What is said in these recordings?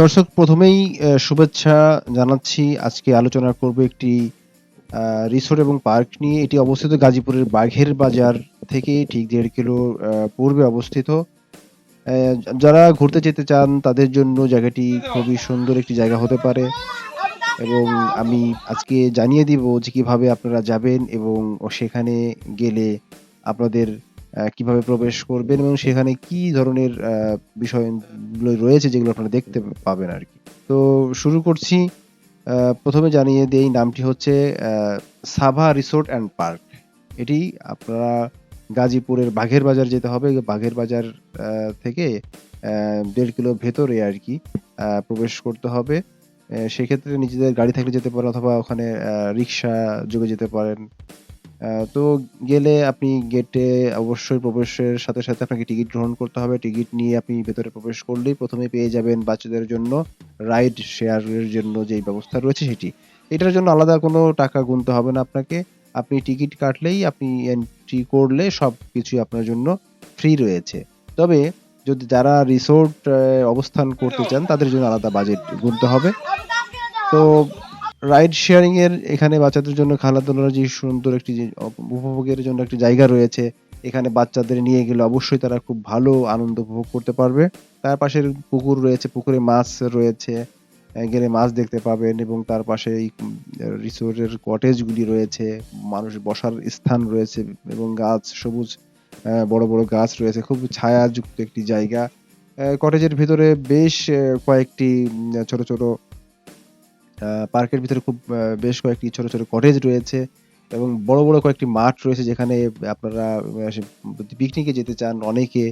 দর্শক, প্রথমেই শুভেচ্ছা জানাচ্ছি। আজকে আলোচনা করব একটি রিসোর্ট এবং পার্ক নিয়ে। এটি অবস্থিত গাজীপুরের বাঘের বাজার থেকে ঠিক দেড় কিলো পূর্বে অবস্থিত। যারা ঘুরতে যেতে চান, তাদের জন্য জায়গাটি খুবই সুন্দর একটি জায়গা হতে পারে। এবং আমি আজকে জানিয়ে দিব যে কীভাবে আপনারা যাবেন এবং সেখানে গেলে আপনাদের কীভাবে প্রবেশ করবেন এবং সেখানে কি ধরনের বিষয়গুলো রয়েছে যেগুলো আপনারা দেখতে পাবেন আর কি। তো শুরু করছি প্রথমে জানিয়ে দেই নামটি হচ্ছে সাভা রিসোর্ট অ্যান্ড পার্ক। এটি আপনারা গাজীপুরের বাঘের বাজার যেতে হবে। বাঘের বাজার থেকে দেড় কিলো ভেতরে আর কি প্রবেশ করতে হবে। সেক্ষেত্রে নিজেদের গাড়ি থাকলে যেতে পারেন অথবা ওখানে রিক্সা যোগে যেতে পারেন। তো গেলে আপনি গেটে অবশ্যই প্রবেশের সাথে সাথে আপনাকে টিকিট গ্রহণ করতে হবে। টিকিট নিয়ে আপনি ভেতরে প্রবেশ করলেই প্রথমে পেয়ে যাবেন বাচ্চাদের জন্য রাইড শেয়ারের জন্য যে ব্যবস্থা রয়েছে সেটি। এটার জন্য আলাদা কোনো টাকা গুনতে হবে না আপনাকে। আপনি টিকিট কাটলেই আপনি এন্ট্রি করলে সব কিছুই আপনার জন্য ফ্রি রয়েছে। তবে যদি যারা রিসোর্ট অবস্থান করতে চান, তাদের জন্য আলাদা বাজেট গুনতে হবে। তো রাইড শেয়ারিং এর এখানে বাচ্চাদের জন্য খেলাধুলার যে সুন্দর একটি উপভোগের জন্য একটি জায়গা রয়েছে, এখানে বাচ্চাদের নিয়ে গেলে অবশ্যই তারা খুব ভালো আনন্দ উপভোগ করতে পারবে। তার পাশে পুকুর রয়েছে, পুকুরে মাছ রয়েছে গেলে মাছ দেখতে পাবেন এবং তার পাশে রিসোর্টের কটেজগুলি রয়েছে, মানুষ বসার স্থান রয়েছে এবং গাছ, সবুজ বড় বড় গাছ রয়েছে, খুব ছায়াযুক্ত একটি জায়গা। কটেজের ভিতরে বেশ কয়েকটি ছোট ছোট পার্কের ভিতরে খুব বেশ কয়েকটি ছোট ছোট কটেজ রয়েছে এবং বড় বড় কয়েকটি মাঠ রয়েছে যেখানে আপনারা পিকনিকে যেতে চান, অনেকে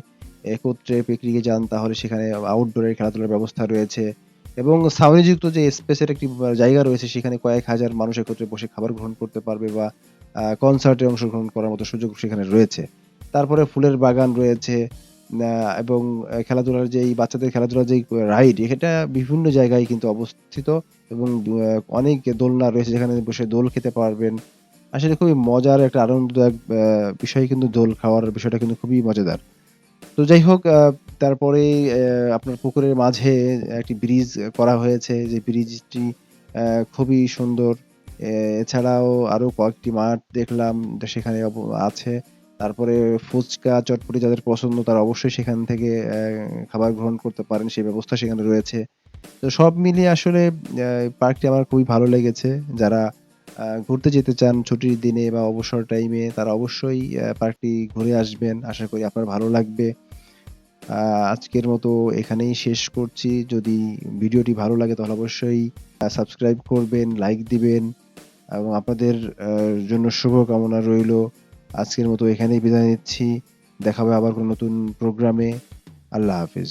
একত্রে পিকনিকে যান, তাহলে সেখানে আউটডোরের খেলাধুলার ব্যবস্থা রয়েছে এবং সাউনিযুক্ত যে স্পেসের একটি জায়গা রয়েছে সেখানে কয়েক হাজার মানুষ একত্রে বসে খাবার গ্রহণ করতে পারবে বা কনসার্টে অংশগ্রহণ করার মতো সুযোগ সেখানে রয়েছে। তারপরে ফুলের বাগান রয়েছে এবং খেলাধুলার যে এই বাচ্চাদের খেলাধুলার যে রাইড এটা বিভিন্ন জায়গায় কিন্তু অবস্থিত এবং অনেক দোলনা রয়েছে যেখানে বসে দোল খেতে পারবেন। আসলে খুবই মজার একটা আনন্দদায়ক বিষয় কিন্তু দোল খাওয়ার বিষয়টা কিন্তু খুবই মজাদার। তো যাই হোক তারপরে আপনার পুকুরের মাঝে একটি ব্রিজ করা হয়েছে। যে ব্রিজটি খুবই সুন্দর। এছাড়াও আরও কয়েকটি মাঠ দেখলাম, সেখানে আছে। তারপরে ফুচকা, চটপটি যাদের পছন্দ তারা অবশ্যই সেখান থেকে খাবার গ্রহণ করতে পারেন, সেই ব্যবস্থা সেখানে রয়েছে। তো সব মিলিয়ে আসলে পার্কটি আমার খুবই ভালো লেগেছে। যারা ঘুরতে যেতে চান ছুটির দিনে বা অবসর টাইমে তারা অবশ্যই পার্কটি ঘুরে আসবেন। আশা করি আপনার ভালো লাগবে। আজকের মতো এখানেই শেষ করছি। যদি ভিডিওটি ভালো লাগে তাহলে অবশ্যই সাবস্ক্রাইব করবেন লাইক দিবেন এবং আপনাদের জন্য শুভকামনা রইল। আজকের মতো এখানেই বিদায় নিচ্ছি। দেখা হবে আবার কোনো নতুন প্রোগ্রামে। আল্লাহ হাফিজ।